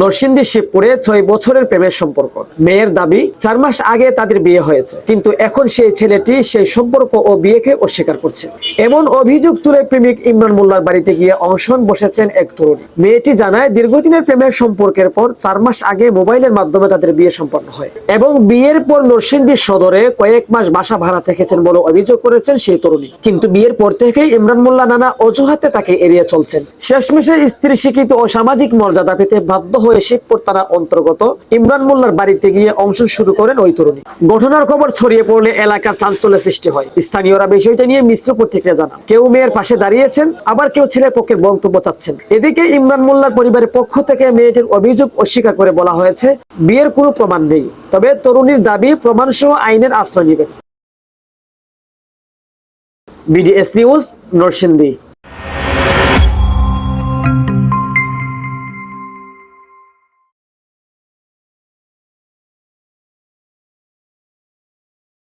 নরসিংদী শিবপুরে ছয় বছরের প্রেমের সম্পর্ক। মেয়ের দাবি, চার মাস আগে তাদের বিয়ে হয়েছে, কিন্তু এখন সেই ছেলেটি সেই সম্পর্ক ও বিয়েকে অস্বীকার করছে। এমন অভিযোগ তুলে প্রেমিক ইমরান মোল্লার বাড়িতে গিয়ে অংশন বসেছেন এক তরুণী। মেয়েটি জানায়, দীর্ঘদিনের প্রেমের সম্পর্কের পর চার মাস আগে মোবাইলের মাধ্যমে তাদের বিয়ে সম্পন্ন হয় এবং বিয়ের পর নরসিংদী সদরে কয়েক মাস বাসা ভাড়া থেকেছেন বলে অভিযোগ করেছেন সেই তরুণী। কিন্তু বিয়ের পর থেকেই ইমরান মোল্লা নানা অজুহাতে তাকে এড়িয়ে চলছেন। শেষমেশে স্ত্রী স্বীকৃত ও সামাজিক মর্যাদা পেতে বাধ্য হয়ে শিবপুর থানা অন্তর্গত ইমরান মোল্লার বাড়িতে গিয়ে অংশ শুরু করেন ওই তরুণী। ঘটনার খবর ছড়িয়ে পড়লে এলাকার চাঞ্চল্য সৃষ্টি হয়। স্থানীয়রা বিষয়টা নিয়ে মিশ্র প্রতিক্রিয়া জানান। কেউ মেয়ের পাশে দাঁড়িয়েছেন, আবার কেউ ছেলের পক্ষের বক্তব্য চাচ্ছেন। এদিকে ইমরান মোল্লার পরিবারের পক্ষ থেকে মেয়েটির অভিযোগ অস্বীকার করে বলা হয়েছে, বিয়ের কোনো প্রমাণ নেই। তবে তরুণীর দাবি প্রমাণ সহ আইনের আশ্রয় নেবেন। BDS news, Narsingdi.